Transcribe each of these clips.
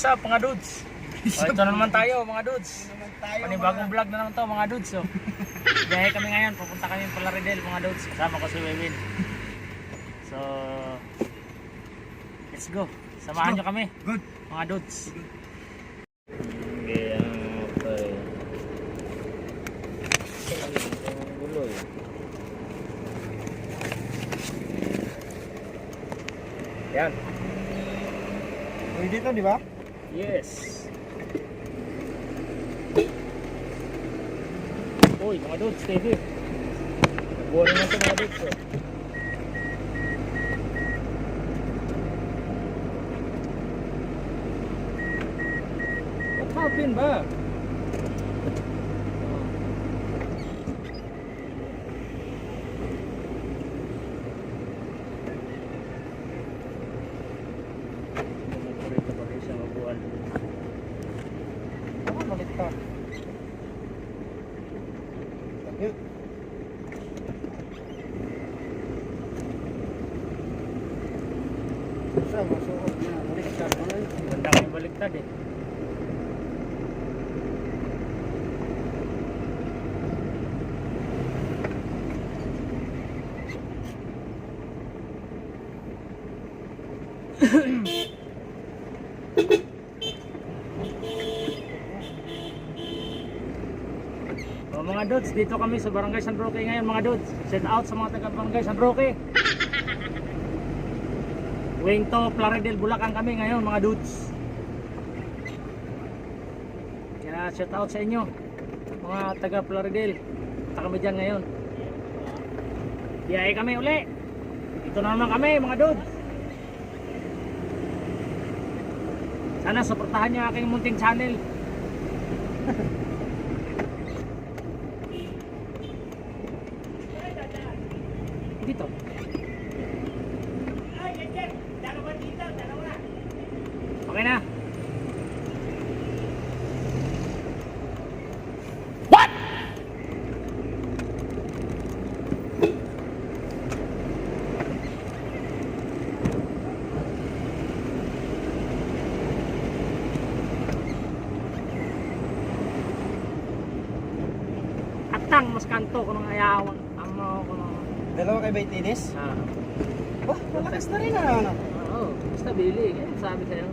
what's up mga dudes? O, ito na naman tayo mga dudes. Panibagong vlog na naman to mga dudes. So. Biyahe kami ngayon, pupunta kami ng Palaridel mga dudes. Kasama ko si Wewin. So, let's go. Samahan nyo kami Good. mga dudes. Okay, okay. gulo eh. Yan. Pwede to, di ba? Yes. Uy, mga dudes, steady. Buwan naman ito mga dudes. Oh. What happened? Ako, malit ka. Yun. Sa masuot na. Malit ka. Ano? Ganda kami baliktad eh. O mga dudes, dito kami sa Barangay San Roque ngayon mga dudes. Shout out sa mga taga Barangay San Roque. Wing to Plaridel Bulacan kami ngayon mga dudes. Kaya shout out sa inyo mga taga Plaridel. Punta kami dyan ngayon. Biyahe kami uli. Ito na naman kami mga dudes. Sana suportahan niyo aking munting channel. Dito. Okay na. Atang mas kanto ko nung ayawan. Dalawa kay Baitinis? ah. Wah, malakas na rin ah, ano. Oo, basta bili. Sabi sa'yo.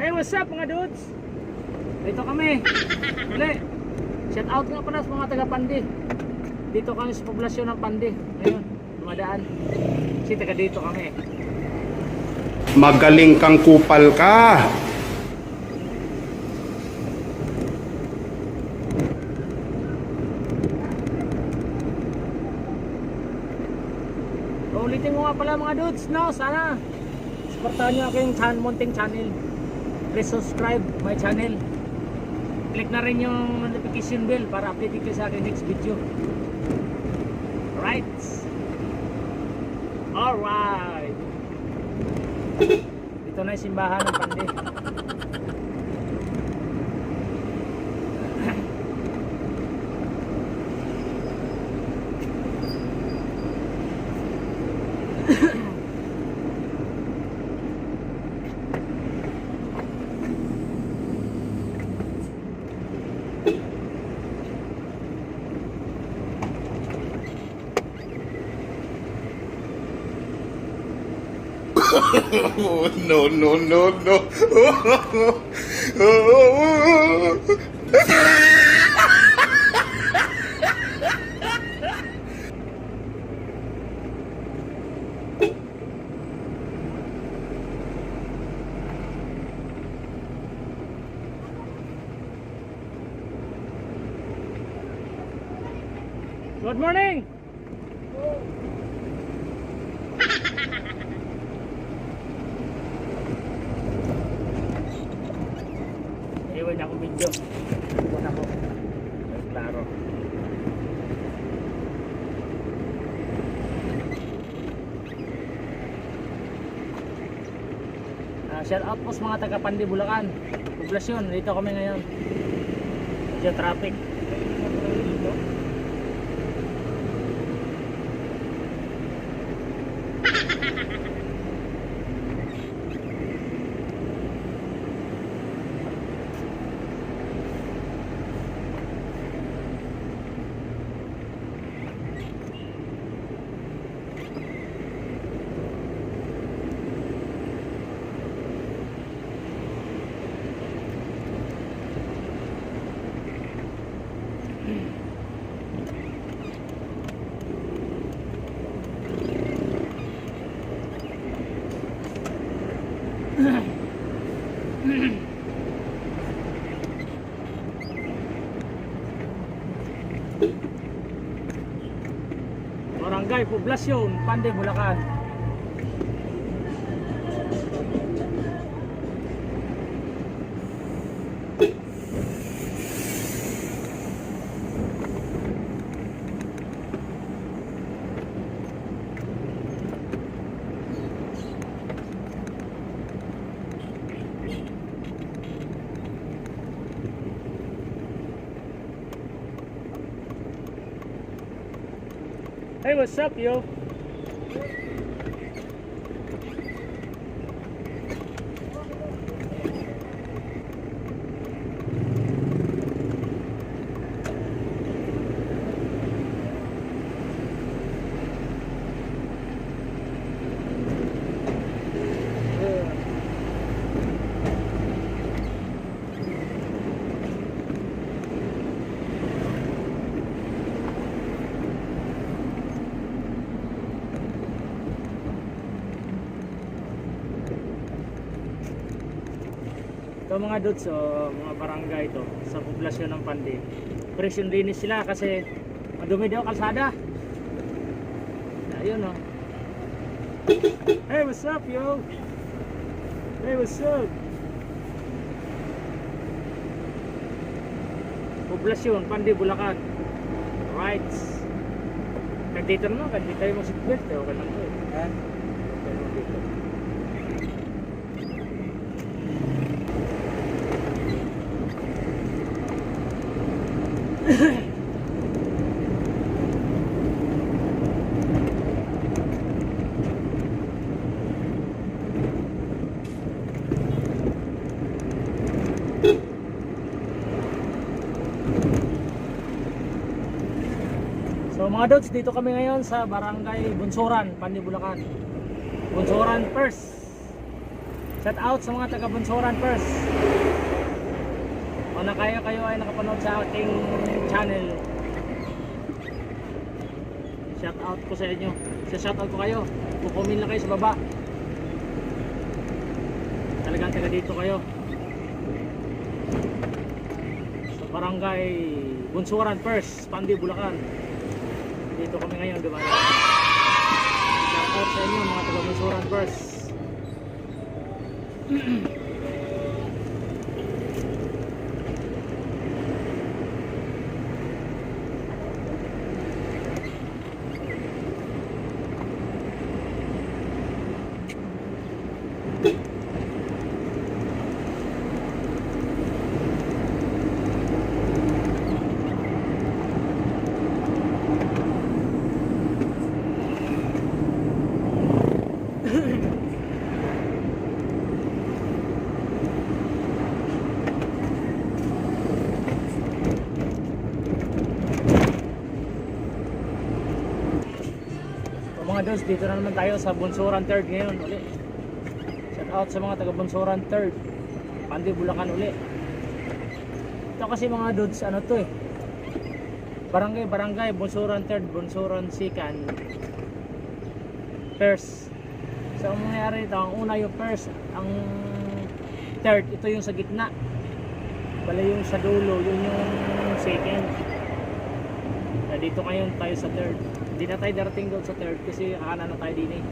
Hey, what's up mga dudes? Dito kami. Uli. Shout out nga pala sa mga taga Pandi. Dito kami sa poblasyon ng Pandi. Ngayon, dumadaan. Kasi taga dito kami. Magaling kang kupal ka. Ulitin mo nga pala mga dudes, no? Sana supportahan nyo aking chan munting channel. Please subscribe my channel. Click na rin yung notification bell para update kayo sa aking next video. Right? Alright! Dito na yung simbahan ng Pandi. no, no, no, no. Video. Iwan ako. Ay, klaro. Ah, shout out po sa mga taga Pandi, Bulacan. Poblasyon, dito kami ngayon. Medyo traffic. Barangay Poblasyon, Pande, Bulacan. Hey, what's up, yo? Mga dudes, so, mga barangay ito sa poblasyon ng Pandi. Presyon linis sila kasi madumi daw kalsada. Ayun oh. Hey, what's up, yo? Hey, what's up? Poblasyon, Pandi, Bulacan. Right. Nandito naman, kasi tayo mo seatbelt. Eh, okay lang to eh. Ha? Okay lang dito. So mga dogs, dito kami ngayon sa Barangay Bunsoran, Pandi, Bulacan. Bunsoran first. Shout out sa mga taga Bunsoran first. Kung kayo kayo ay nakapanood sa ating channel. Shout out ko sa inyo. Sa shout out ko kayo. Kukumin lang kayo sa baba. Talagang taga dito kayo. Sa Barangay Bunsoran first, Pandi, Bulacan. Dito kami ngayon, di ba? Shout out sa inyo mga taga Bunsoran first. Dos, dito na naman tayo sa Bunsoran 3rd ngayon uli. Shout out sa mga taga Bunsoran 3rd. Pandi Bulacan uli. Ito kasi mga dudes, ano to eh. Barangay, barangay, Bunsoran 3rd, Bunsoran 2nd. First. So, ang mangyayari ito, ang una yung first, ang third, ito yung sa gitna. Bala yung sa dulo, yun yung second. Na dito ngayon tayo sa third. Hindi na tayo darating doon sa third kasi kanan na tayo din eh.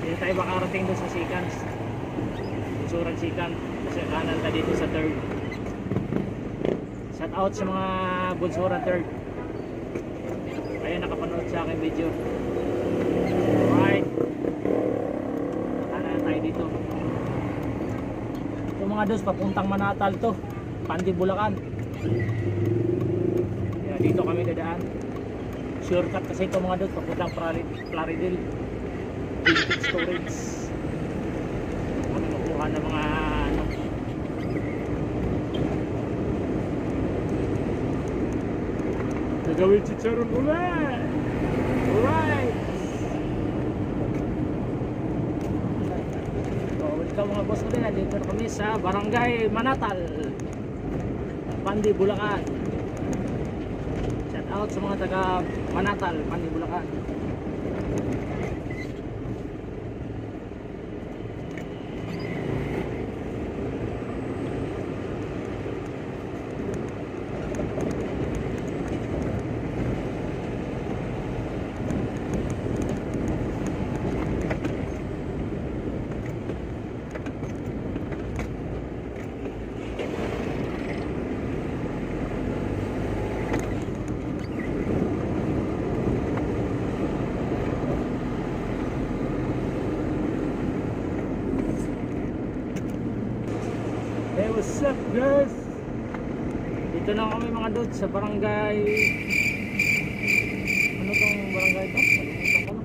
Hindi na tayo makarating doon sa second. Insurance second. Kasi kanan tayo dito sa third. Shout out sa mga bunsuran third. Ayun nakapanood sa aking video. Alright. Kanan na tayo dito. Ito mga dos, papuntang Manatal to. Pandi Bulacan. Kaya dito kami dadaan. Shortcut kasi ito mga dos, papuntang Plari- Plaridel. Vintage storage. Kami makuha ng mga ano. Gagawin chicharon ulit! Alright! So, welcome mga boss ulit. Dito na kami sa Barangay Manatal. Pandi, Bulacan. Out sa mga taga Manatal, Pandi, Bulacan. up guys? Dito na kami mga dudes sa barangay Ano tong barangay to? Kalimutan ko na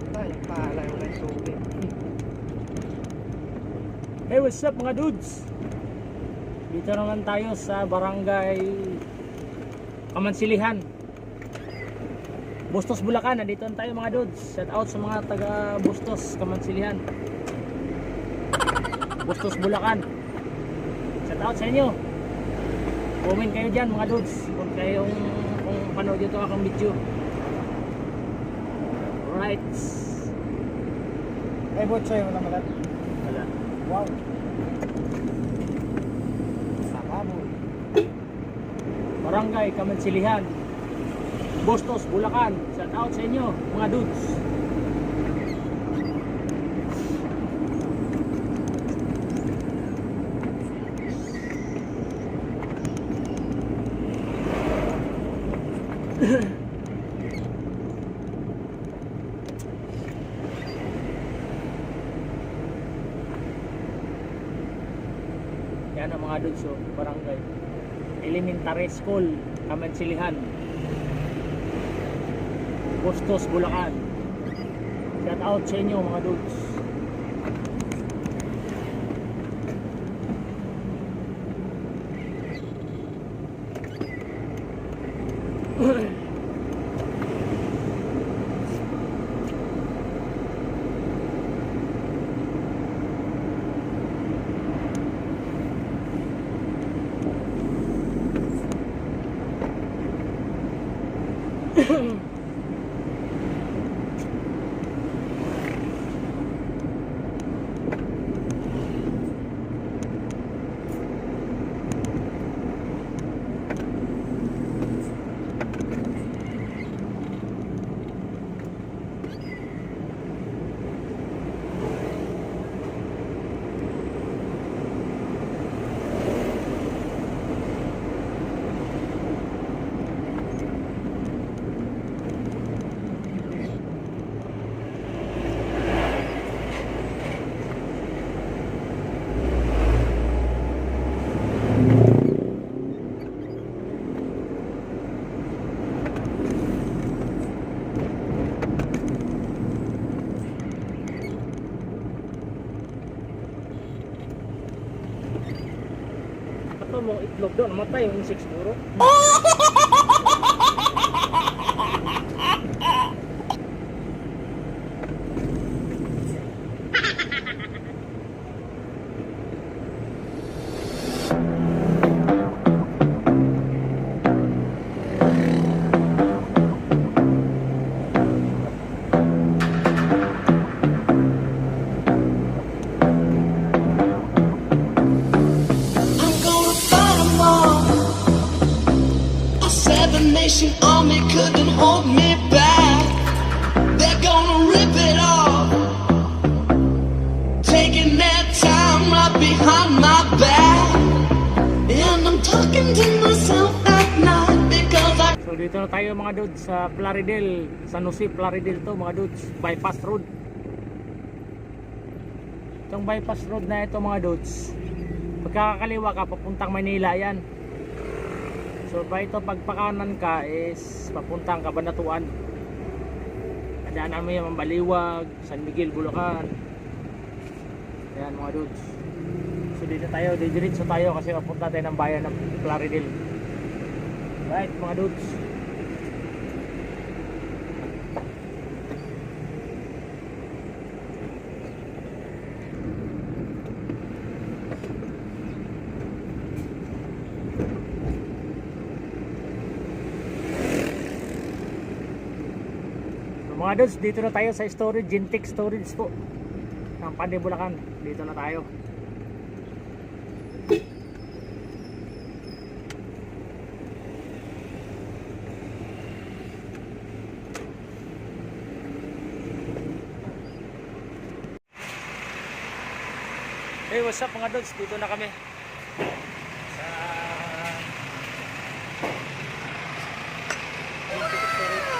Patay, pala yung may subi. Hey what's up mga dudes? Dito naman tayo sa barangay Kamansilihan Bustos Bulacan, nandito na tayo mga dudes. Shout out sa mga taga Bustos Kamansilihan Bustos Bulacan. Shout out sa inyo. Comment kayo dyan mga dudes. Kung kayong kung panood ito akong video. Right Ay, bot sa'yo, wala malat. Wala. Wow. Barangay Kamansilihan Bustos, Bulacan. Shout out sa inyo mga dudes. Yan ang mga dudes oh, barangay. Elementary School, Kamansilihan. Bustos, Bulacan. Shout out sa inyo mga dudes. Ito mong itlog doon, namatay yung insect siguro. I'm San Jose, Plaridel to mga dudes, bypass road. Itong bypass road na ito mga dudes, pagkakaliwa ka papuntang Manila yan. So pa ito pagpakanan ka is papuntang Kabanatuan. Kadaan namin yung Mambaliwag, San Miguel, Bulacan. Ayan mga dudes. So dito tayo, didiretso tayo kasi mapunta tayo ng bayan ng Plaridel. Right mga dudes. So, mga dudes, dito na tayo sa storage, Gentex storage po. Ng Pande Bulacan. Dito na tayo. Hey, what's up mga dudes? Dito na kami. Sa Gentex storage.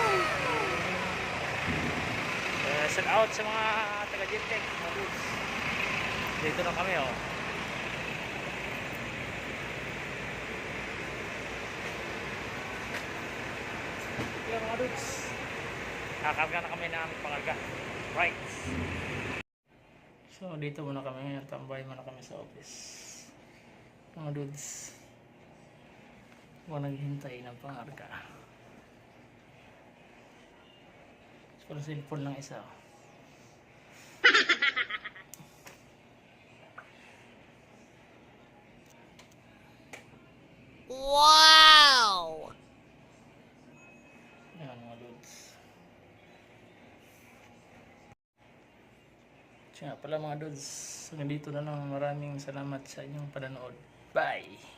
Uh, shout out sa mga taga mga dudes. Dito na kami, oh. Kaya mga dudes, kakarga na kami ng pangarga. Right. So, dito muna kami. Tambay muna kami sa office. Mga dudes. Huwag naghintay ng pangarga. Pero cellphone lang isa. oh. Wow! Ayan mga dudes. Siya pala mga dudes. Nandito na lang. Maraming salamat sa inyong panonood. Bye!